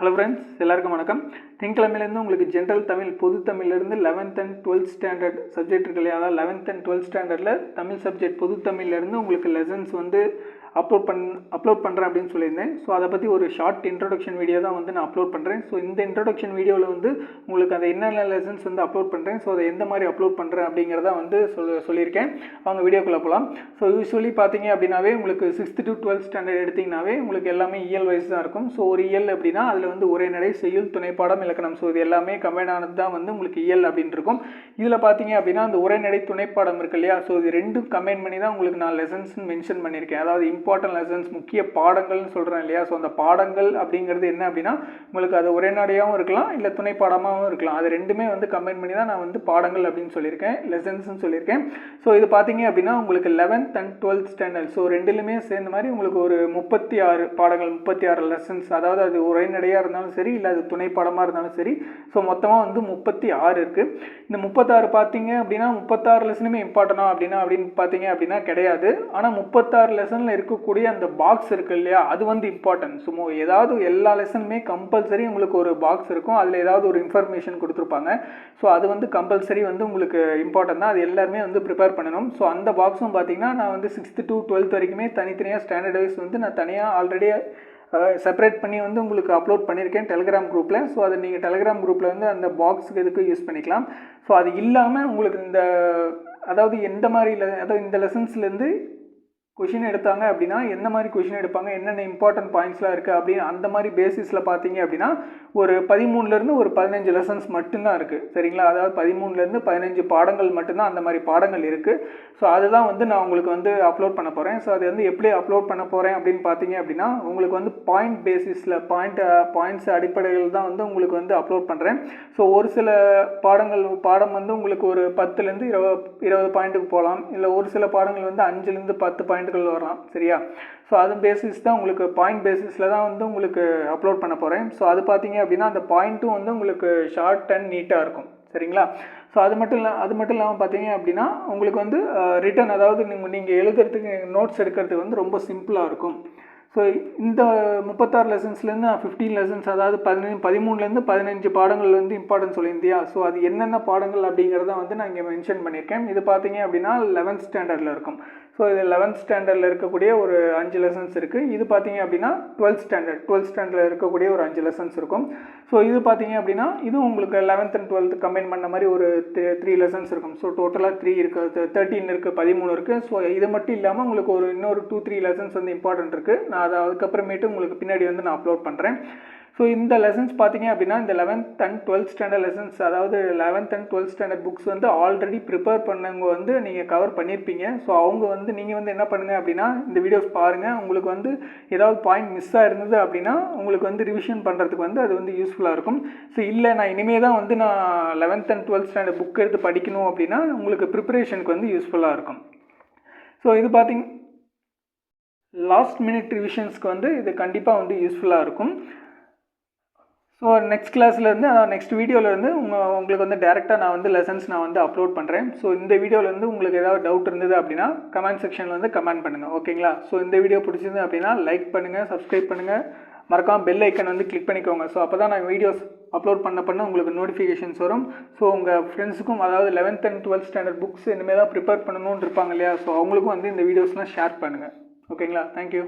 Hello friends எல்லாருக்கும் வணக்கம். திங்கிழமையிலேருந்து உங்களுக்கு ஜென்ரல் தமிழ் பொது தமிழ்லேருந்து eleventh and twelfth standard subject இருக்கு இல்லையா? அதாவது லெவன்த் அண்ட் டுவெல்த் ஸ்டாண்டர்டில் தமிழ் சப்ஜெக்ட் பொது தமிழ்லேருந்து உங்களுக்கு லெசன்ஸ் வந்து அப்லோட் பண் அப்லோட் பண்ணுறேன் அப்படின்னு சொல்லியிருந்தேன். ஸோ அதை பற்றி ஒரு ஷார்ட் இன்ட்ரொடக்ஷன் வீடியோ தான் வந்து நான் அப்லோட் பண்ணுறேன் ஸோ இந்த இன்ட்ரொடக்ஷன் வீடியோவில் வந்து உங்களுக்கு அந்த என்னென்ன லெசன்ஸ் வந்து அப்லோட் பண்ணுறேன் ஸோ அதை எந்த மாதிரி அப்லோட் பண்ணுறேன் அப்படிங்கிறத வந்து சொல் சொல்லியிருக்கேன். அவங்க வீடியோக்குள்ளே போகலாம் ஸோ யூஸ்வலி பார்த்தீங்க அப்படின்னாவே உங்களுக்கு சிக்ஸ்த் டு டுவெல்த் ஸ்டாண்டர்ட் எடுத்திங்கனாவே உங்களுக்கு எல்லாமே இயல் வைஸ் தான் இருக்கும். ஸோ ஒரு இயல் அப்படின்னா அதில் வந்து ஒரே நடை செய்யுள் துணைப்பாடம் இலக்கணம். ஸோ இது எல்லாமே கம்பைன் ஆனது தான் வந்து உங்களுக்கு இயல் அப்படின்னு இருக்கும். இதில் பார்த்தீங்க அப்படின்னா அந்த ஒரே நடை துணைப்பாடம் இருக்கு இல்லையா? ஸோ இது ரெண்டும் கம்பைன் பண்ணி தான் உங்களுக்கு நான் லெசன்ஸ் மென்ஷன் பண்ணியிருக்கேன். அதாவது இம்பார்ட்டன்ட் லெசன்ஸ் முக்கிய பாடங்கள்னு சொல்கிறேன் இல்லையா? ஸோ அந்த பாடங்கள் அப்படிங்கிறது என்ன அப்படின்னா உங்களுக்கு அது உரைநடையாகவும் இருக்கலாம் இல்லை துணை பாடமாகவும் இருக்கலாம். அது ரெண்டுமே வந்து கம்பைன் பண்ணி தான் நான் வந்து பாடங்கள் அப்படின்னு சொல்லியிருக்கேன் லெசன்ஸ்னு சொல்லியிருக்கேன். ஸோ இது பார்த்தீங்க அப்படின்னா உங்களுக்கு eleventh and twelfth standard so ரெண்டுலையுமே சேர்ந்த மாதிரி உங்களுக்கு ஒரு முப்பத்தி ஆறு பாடங்கள் முப்பத்தி ஆறு லெசன்ஸ் அதாவது அது உரைநடையாக இருந்தாலும் சரி இல்லை அது துணை பாடமாக இருந்தாலும் சரி. ஸோ மொத்தமாக வந்து முப்பத்தி ஆறு இருக்குது இந்த முப்பத்தாறு பார்த்தீங்க அப்படின்னா முப்பத்தாறு லெசனுமே இம்பார்ட்டனா அப்படின்னா அப்படின்னு பார்த்தீங்க அப்படின்னா கிடையாது. ஆனால் முப்பத்தாறு லெசனில் இருக்கக்கூடிய அந்த பாக்ஸ் இருக்கு இல்லையா? அது வந்து இம்பார்ட்டன்ட் சும்மா ஏதாவது எல்லா லெசனுமே கம்பல்சரி உங்களுக்கு ஒரு பாக்ஸ் இருக்கும். அதில் ஏதாவது ஒரு இன்ஃபர்மேஷன் கொடுத்துருப்பாங்க. ஸோ அது வந்து கம்பல்சரி வந்து உங்களுக்கு இம்பார்ட்டன்ட் தான். அது எல்லாருமே வந்து ப்ரிப்பேர் பண்ணணும். ஸோ அந்த பாக்ஸும் பார்த்தீங்கன்னா நான் வந்து சிக்ஸ்த்து டு டுவெல்த் வரைக்குமே தனித்தனியாக ஸ்டாண்டர்ட் வைஸ் வந்து நான் தனியாக ஆல்ரெடி செப்பரேட் பண்ணி வந்து உங்களுக்கு அப்லோட் பண்ணியிருக்கேன் டெலிகிராம் குரூப்பில் ஸோ அதை நீங்கள் டெலிகிராம் குரூப்பில் வந்து அந்த பாக்ஸுக்கு எதுக்கு யூஸ் பண்ணிக்கலாம். ஸோ அது இல்லாமல் உங்களுக்கு இந்த அதாவது எந்த மாதிரி அதாவது இந்த லெசன்ஸ்லேருந்து கொஷின் எடுத்தாங்க அப்படின்னா என்ன மாதிரி கொஷின் எடுப்பாங்க என்னென்ன இம்பார்ட்டன்ட் பாயிண்ட்ஸ்லாம் இருக்குது அப்படின்னு அந்த மாதிரி பேசிஸில் பார்த்தீங்க அப்படின்னா ஒரு பதிமூணுலேருந்து ஒரு பதினஞ்சு லெசன்ஸ் மட்டும்தான் இருக்குது சரிங்களா? அதாவது பதிமூணுலேருந்து பதினஞ்சு பாடங்கள் மட்டும்தான் அந்த மாதிரி பாடங்கள் இருக்குது ஸோ அதுதான் வந்து நான் உங்களுக்கு வந்து அப்லோட் பண்ண போகிறேன் ஸோ அது வந்து எப்படி அப்லோட் பண்ண போகிறேன் அப்படின்னு பார்த்தீங்க அப்படின்னா உங்களுக்கு வந்து பாயிண்ட் பேசிஸில் பாயிண்ட் பாயிண்ட்ஸ் அடிப்படையில் தான் வந்து உங்களுக்கு வந்து அப்லோட் பண்ணுறேன் ஸோ ஒரு சில பாடங்கள் பாடம் வந்து உங்களுக்கு ஒரு பத்துலேருந்து இருபது இருபது பாயிண்ட்டுக்கு போகலாம். இல்லை ஒரு சில பாடங்கள் வந்து அஞ்சுலேருந்து பத்து பாயிண்ட் கருத்துக்கள் வரலாம் சரியா? ஸோ அது பேசிஸ் தான் உங்களுக்கு பாயிண்ட் பேசிஸில் தான் வந்து உங்களுக்கு அப்லோட் பண்ண போகிறேன் ஸோ அது பார்த்தீங்க அப்படின்னா அந்த பாயிண்ட்டும் வந்து உங்களுக்கு ஷார்ட் அண்ட் நீட்டாக இருக்கும் சரிங்களா? ஸோ அது மட்டும் இல்லை அது மட்டும் இல்லாமல் பார்த்தீங்க அப்படின்னா உங்களுக்கு வந்து uh, ரிட்டன் அதாவது நீங்கள் நீங்கள் எழுதுறதுக்கு நோட்ஸ் எடுக்கிறதுக்கு வந்து ரொம்ப சிம்பிளாக இருக்கும். ஸோ இந்த முப்பத்தாறு லெசன்ஸ்லேருந்து நான் ஃபிஃப்டீன் லெசன்ஸ் அதாவது பதினஞ்சு பதிமூணுலேருந்து பதினஞ்சு பாடங்கள் வந்து இம்பார்ட்டன்ஸ் சொல்லியிருந்தியா? ஸோ அது என்னென்ன பாடங்கள் அப்படிங்கிறத வந்து நான் இங்கே மென்ஷன் பண்ணியிருக்கேன். இது பார்த்தீங்க அப்படின்னா லெவன்த் ஸ்டாண்டர்டில் இருக்கும். ஸோ இது லெவன்த் ஸ்டாண்டர்டில் இருக்கக்கூடிய ஒரு அஞ்சு லெசன்ஸ் இருக்குது இது பார்த்தீங்க அப்படின்னா டுவெல்த் ஸ்டாண்டர்ட் டுவெல்த் ஸ்டாண்டர்டில் இருக்கக்கூடிய ஒரு அஞ்சு லெசன்ஸ் இருக்கும். ஸோ இது பார்த்தீங்க அப்படின்னா இதுவும் உங்களுக்கு லெவன்த் அண்ட் டுவெல்த் கம்பைன் பண்ண மாதிரி ஒரு த்ரீ லெசன்ஸ் இருக்கும். ஸோ டோட்டலாக த்ரீ இருக்குது தேர்ட்டின் இருக்குது பதிமூணு இருக்குது ஸோ இது மட்டும் இல்லாமல் உங்களுக்கு ஒரு இன்னொரு டூ த்ரீ லெசன்ஸ் வந்து இம்பார்ட்டன்ட் இருக்குது நான் அதை அதுக்கப்புறமேட்டு உங்களுக்கு பின்னாடி வந்து நான் அப்லோட் பண்ணுறேன் ஸோ இந்த லெசன்ஸ் பார்த்தீங்க அப்படின்னா இந்த eleventh and twelfth standard lessons அதாவது eleventh and twelfth standard books வந்து ஆல்ரெடி ப்ரிப்பேர் பண்ணவங்க வந்து நீங்கள் கவர் பண்ணியிருப்பீங்க ஸோ அவங்க வந்து நீங்கள் வந்து என்ன பண்ணுங்கள் அப்படின்னா இந்த வீடியோஸ் பாருங்கள் உங்களுக்கு வந்து ஏதாவது பாயிண்ட் மிஸ் ஆயிருந்தது அப்படின்னா உங்களுக்கு வந்து ரிவிஷன் பண்ணுறதுக்கு வந்து அது வந்து யூஸ்ஃபுல்லாக இருக்கும். ஸோ இல்லை நான் இனிமேல் தான் வந்து நான் eleventh and twelfth standard book எடுத்து படிக்கணும் அப்படின்னா உங்களுக்கு ப்ரிப்பரேஷனுக்கு வந்து யூஸ்ஃபுல்லாக இருக்கும். ஸோ இது பார்த்திங்க லாஸ்ட் மினிட் ரிவிஷன்ஸ்க்கு வந்து இது கண்டிப்பாக வந்து யூஸ்ஃபுல்லாக இருக்கும். ஸோ நெக்ஸ்ட் கிளாஸ்லேருந்து அதாவது நெக்ஸ்ட் வீடியோலேருந்து உங்கள் உங்களுக்கு வந்து டேரெக்டாக நான் வந்து லெசன்ஸ் நான் வந்து அப்லோட் பண்ணுறேன் ஸோ இந்த வீடியோலேருந்து உங்களுக்கு ஏதாவது டவுட் இருந்தது அப்படின்னா கமெண்ட் செக்ஷனில் வந்து கமெண்ட் பண்ணுங்கள் ஓகேங்களா ஸோ இந்த வீடியோ பிடிச்சிருந்து அப்படின்னா லைக் பண்ணுங்கள் சப்ஸ்கிரைப் பண்ணுங்கள் மறக்காமல் பெல் ஐக்கன் வந்து கிளிக் பண்ணிக்கோங்க. ஸோ அப்போ தான் நான் வீடியோஸ் அப்லோட் பண்ண பண்ண உங்களுக்கு நோட்டிஃபிகேஷன்ஸ் வரும். ஸோ உங்கள் ஃப்ரெண்ட்ஸுக்கும் அதாவது eleventh and twelfth standard books இனிமேல் தான் ப்ரிப்பேர் பண்ணணும்னு இருப்பாங்க இல்லையா? ஸோ அவங்களுக்கும் வந்து இந்த வீடியோஸ்லாம் ஷேர் பண்ணுங்கள் ஓகேங்களா? தேங்க்யூ